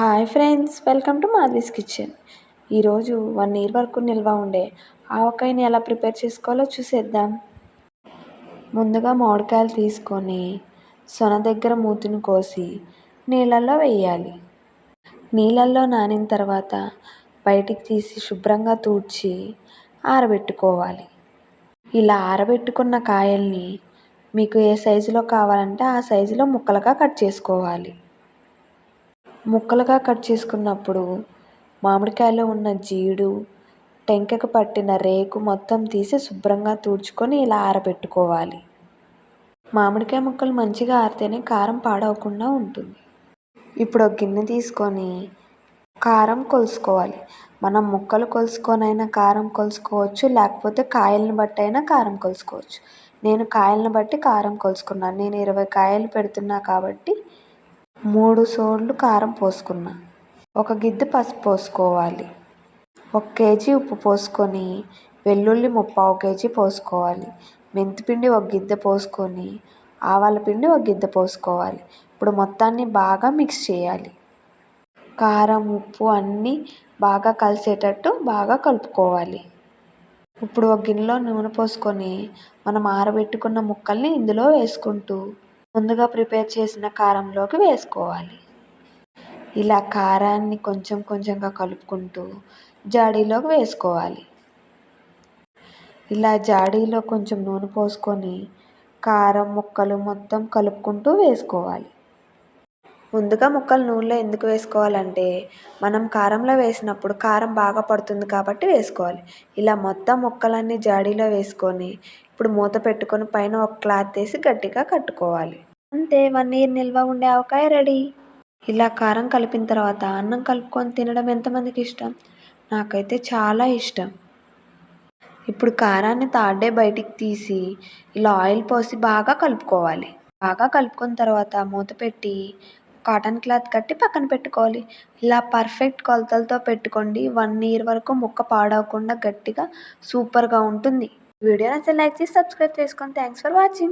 Hi friends welcome to Madhavi's kitchen. ఈరోజు one year వరకు నిల్వ ఉండే ఆవకాయని ఎలా ప్రిపేర్ చేసుకోవాలో చూసేద్దాం. ముందుగా మామిడికాయలు తీసుకొని సొన దగ్గర మూతిని కోసి నీళ్ళల్లో వేయాలి. నీళ్ళల్లో నానిన తర్వాత బయటికి తీసి శుభ్రంగా తూడ్చి ఆరబెట్టుకోవాలి. ఇలా ఆరబెట్టుకున్న కాయల్ని మీకు ఏ సైజులో కావాలంటే ఆ సైజులో ముక్కలుగా కట్ చేసుకోవాలి. ముక్కలుగా కట్ చేసుకున్నప్పుడు మామిడికాయలో ఉన్న జీడు టెంకకు పట్టిన రేకు మొత్తం తీసి శుభ్రంగా తుడుచుకొని ఇలా ఆరబెట్టుకోవాలి. మామిడికాయ ముక్కలు మంచిగా ఆరితేనే కారం పాడవకుండా ఉంటుంది. ఇప్పుడు ఒక గిన్నె తీసుకొని కారం కొలుసుకోవాలి. మనం ముక్కలు కొలుసుకొనైనా కారం కొలుసుకోవచ్చు లేకపోతే కాయలను బట్టి అయినా కారం కొలుసుకోవచ్చు. నేను కాయలను బట్టి కారం కొలుసుకున్నాను. నేను ఇరవై కాయలు పెడుతున్నా కాబట్టి మూడు సోళ్ళు కారం పోసుకున్నా. ఒక గిద్ద పసుపు పోసుకోవాలి. ఒక కేజీ ఉప్పు పోసుకొని వెల్లుల్లి ముప్పావు కేజీ పోసుకోవాలి. మెంతిపిండి ఒక గిద్ద పోసుకొని ఆవాల పిండి ఒక గిద్ద పోసుకోవాలి. ఇప్పుడు మొత్తాన్ని బాగా మిక్స్ చేయాలి. కారం ఉప్పు అన్నీ బాగా కలిసేటట్టు బాగా కలుపుకోవాలి. ఇప్పుడు ఒక గిన్నెలో నూనె పోసుకొని మనం ఆరబెట్టుకున్న ముక్కల్ని ఇందులో వేసుకుంటూ ముందుగా ప్రిపేర్ చేసిన కారంలోకి వేసుకోవాలి. ఇలా కారాన్ని కొంచెం కొంచెంగా కలుపుకుంటూ జాడీలోకి వేసుకోవాలి. ఇలా జాడీలో కొంచెం నూనె పోసుకొని కారం ముక్కలు మొత్తం కలుపుకుంటూ వేసుకోవాలి. ముందుగా ముక్కలు నూనెలో ఎందుకు వేసుకోవాలంటే మనం కారంలో వేసినప్పుడు కారం బాగా పడుతుంది కాబట్టి వేసుకోవాలి. ఇలా మొత్తం ముక్కలన్నీ జాడీలో వేసుకొని ఇప్పుడు మూత పెట్టుకొని పైన ఒక క్లాత్ వేసి గట్టిగా కట్టుకోవాలి. అంతే వన్ ఇయర్ నిల్వ ఉండే ఆవకాయ రెడీ. ఇలా కారం కలిపిన తర్వాత అన్నం కలుపుకొని తినడం ఎంతమందికి ఇష్టం? నాకైతే చాలా ఇష్టం. ఇప్పుడు కారాన్ని తాడే బయటికి తీసి ఇలా ఆయిల్ పోసి బాగా కలుపుకోవాలి. బాగా కలుపుకున్న తర్వాత మూత పెట్టి కాటన్ క్లాత్ కట్టి పక్కన పెట్టుకోవాలి. ఇలా పర్ఫెక్ట్ కొలతలతో పెట్టుకోండి. వన్ ఇయర్ వరకు ముక్క పాడవకుండా గట్టిగా సూపర్గా ఉంటుంది. వీడియో నచ్చితే లైక్ చేసి సబ్స్క్రైబ్ చేసుకోండి థ్యాంక్స్ ఫర్ వాచింగ్.